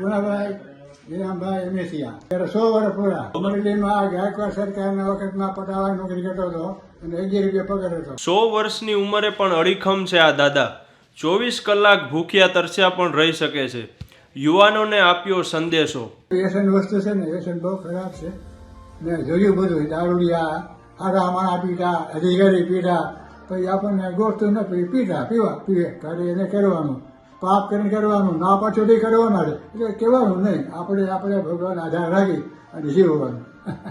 પુનાભાઈ વિરામભાઈ અમેસિયા ત્યારે સો વર્ષ પૂરા. અમરેલીમાં ગાયકવાડ સરકારના વખતમાં પટાવા નોકરી કરતો હતો અને અગિયાર રૂપિયા પગાર હતો. સો વર્ષની ઉંમરે પણ અડીખમ છે આ દાદા. ચોવીસ કલાક ભૂખ્યા તરસ્યા પણ રહી શકે છે. યુવાનોને આપ્યો સંદેશો. વ્યસન વસ્તુ છે ને વ્યસન બહુ ખરાબ છે. ને જોયું બધું દારૂડિયા આડા માણા પીટા અધિકારી પીટા. પછી આપણને ગોઠતું ન પીટા પીવા પીવે. ત્યારે એને કરવાનું. પાપ કરીને કરવાનું, ના પાછોથી કરવાના છે. એટલે કહેવાનું નહીં. આપણે આપણે ભગવાન આધાર રાખી અને જીવવાનું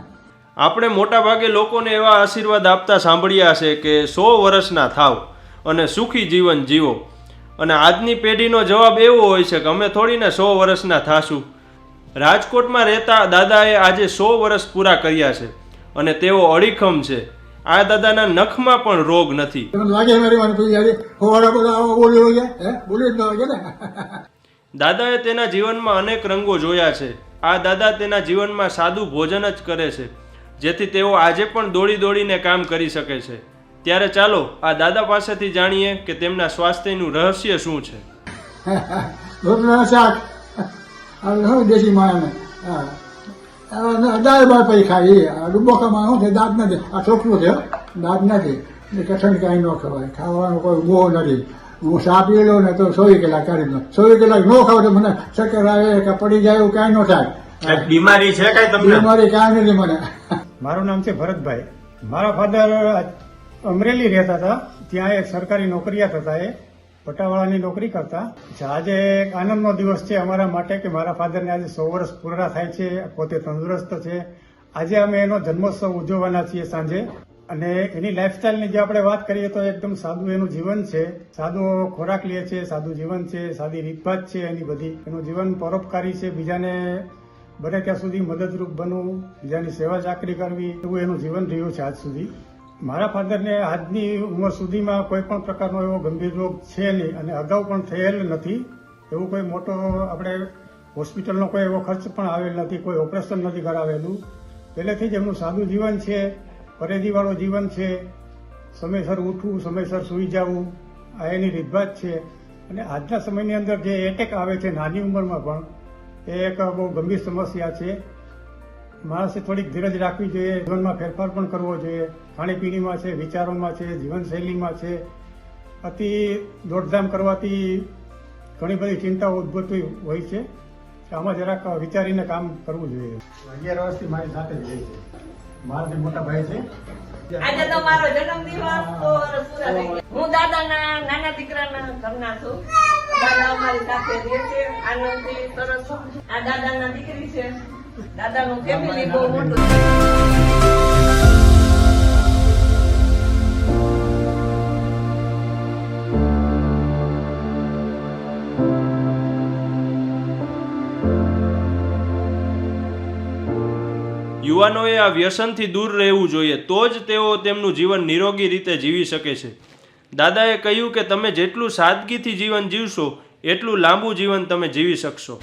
આપણે મોટાભાગે લોકોને એવા આશીર્વાદ આપતા સાંભળ્યા છે કે સો વર્ષના થાવ અને સુખી જીવન જીવો. અને આજની પેઢીનો જવાબ એવો હોય છે કે અમે થોડીને સો વર્ષના થાશું. રાજકોટમાં રહેતા દાદાએ આજે સો વર્ષ પૂરા કર્યા છે અને તેઓ અડીખમ છે. આ દાદાના નખમાં પણ રોગ નથી. દાદાએ તેના જીવનમાં અનેક રંગો જોયા છે. આ દાદા તેના જીવનમાં સાદું ભોજન જ કરે છે જેથી તેઓ આજે પણ દોડી દોડીને કામ કરી શકે છે. ત્યારે ચાલો આ દાદા પાસેથી જાણીએ કે તેમના સ્વાસ્થ્યનું રહસ્ય શું છે. દાળ બાળ પછી ખાય એ ડુબોકામાં શું છે? દાંત નથી. આ છોકરું છે. દાંત નથી. એટલે કઠણ કાંઈ ન ખવાય. ખાવાનું કોઈ બહુ નથી. હું સાપી પી લઉં ને તો સોવી કલાક કાઢી દઉં. સોવી કલાક ન ખાવ તો મને ચક્કર આવે કે પડી જાય એવું કાંઈ ન થાય. બીમારી છે કઈ તમને? બીમારી કાંઈ નથી મને. મારું નામ છે ભરતભાઈ. મારા ફાધર અમરેલી રહેતા હતા. ત્યાં એક સરકારી નોકરિયાત હતા એ. પટાવાળાની નોકરી કરતા. આજે એક આનંદનો દિવસ છે અમારા માટે કે મારા ફાધરને આજે સો વર્ષ પૂરા થાય છે, પોતે તંદુરસ્ત છે. આજે અમે એનો જન્મોત્સવ ઉજવવાના છીએ સાંજે. અને એની લાઈફસ્ટાઈલની જે આપણે વાત કરીએ તો એકદમ સાદું એનું જીવન છે. સાદું ખોરાક લે છે, સાદું જીવન છે, સાદી રીતભાત છે એની બધી. એનું જીવન પરોપકારી છે, બીજાને બને ત્યાં સુધી મદદરૂપ બનવું, બીજાની સેવા ચાકરી કરવી, એવું એનું જીવન રહ્યું છે આજ સુધી. મારા ફાધરને આજની ઉંમર સુધીમાં કોઈ પણ પ્રકારનો એવો ગંભીર રોગ છે નહીં અને અગાઉ પણ થયેલ નથી. એવું કોઈ મોટો આપણે હોસ્પિટલનો કોઈ એવો ખર્ચ પણ આવેલ નથી, કોઈ ઓપરેશન નથી કરાવેલું. પહેલેથી જ એમનું સાદું જીવન છે પરેજીવાળું જીવન છે. સમયસર ઉઠવું, સમયસર સૂઈ જવું, આ એની રીતભાત છે. અને આજના સમયની અંદર જે એટેક આવે છે નાની ઉંમરમાં પણ, એ એક બહુ ગંભીર સમસ્યા છે. માણસે થોડીક ધીરજ રાખવી જોઈએ જીવનમાં ફેરફાર પણ કરવો જોઈએ. ખાણીપીણીમાં છે વિચારોમાં છે જીવનશૈલીમાં છે. અતિ દોડધામ કરવાથી ઘણી બધી ચિંતાઓ ઉદ્ભવતી હોય છે. આમાં જરાક વિચારીને કામ કરવું જોઈએ. અગિયાર વર્ષથી મારી સાથે જ રહી છે. મારાથી મોટા ભાઈ છે. આજે તો મારો જન્મદિવસ તો વર્ષ પૂરા થઈ ગયા. હું દાદાના નાના દીકરાના ઘરના છું. દાદા અમારી સાથે રહે છે. આનંદથી સરસ આ દાદાના દીકરી છે. દાદાનું ફેમિલી બહુ મોટું યુવાનોએ આ વ્યસનથી દૂર રહેવું જોઈએ તો જ તેઓ તેમનું જીવન નિરોગી રીતે જીવી શકે છે. દાદાએ કહ્યું કે તમે જેટલું સાદગીથી જીવન જીવશો એટલું લાંબુ જીવન તમે જીવી શકશો.